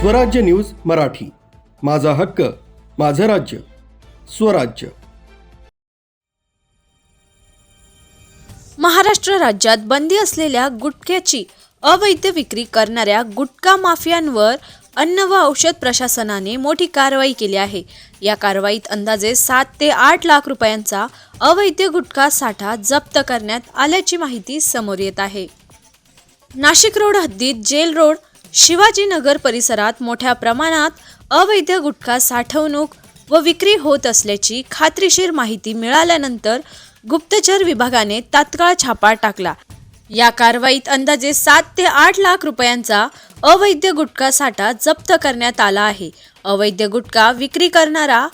स्वराज्य न्यूज मराठी. माझा हक्क माझं राज्य. स्वराज्य. महाराष्ट्र राज्यात बंदी असलेल्या गुटख्याची अवैध विक्री करणाऱ्या गुटखा माफियांवर अन्न व औषध प्रशासनाने मोठी कारवाई केली आहे. या कारवाईत अंदाजे सात ते आठ लाख रुपयांचा अवैध गुटखा साठा जप्त करण्यात आल्याची माहिती समोर येत आहे. नाशिक रोड हद्दीत जेल रोड शिवाजीनगर परिसरात मोठ्या प्रमाणात अवैध गुटखा साठवणूक व विक्री होत असल्याची खात्रीशीर माहिती मिळाल्यानंतर गुप्तचर विभागाने तात्काळ छापा टाकला. या कारवाईत अंदाजे सात ते आठ लाख रुपयांचा अवैध गुटखा साठा जप्त करण्यात आला आहे. अवैध गुटखा विक्री करणारा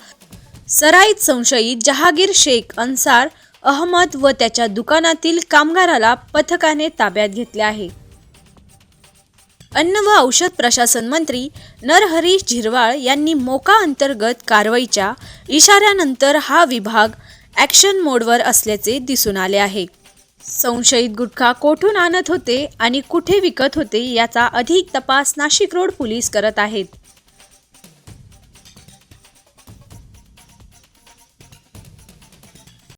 सराईत संशयित जहागीर शेख अन्सार अहमद व त्याच्या दुकानातील कामगाराला पथकाने ताब्यात घेतले आहे. अन्न व औषध प्रशासन मंत्री नरहरी झिरवाळ यांनी मोका अंतर्गत कारवाईच्या इशाऱ्यानंतर हा विभाग ॲक्शन मोडवर असल्याचे दिसून आले आहे. संशयित गुटखा कोठून आणत होते आणि कुठे विकत होते याचा अधिक तपास नाशिक रोड पोलीस करत आहेत.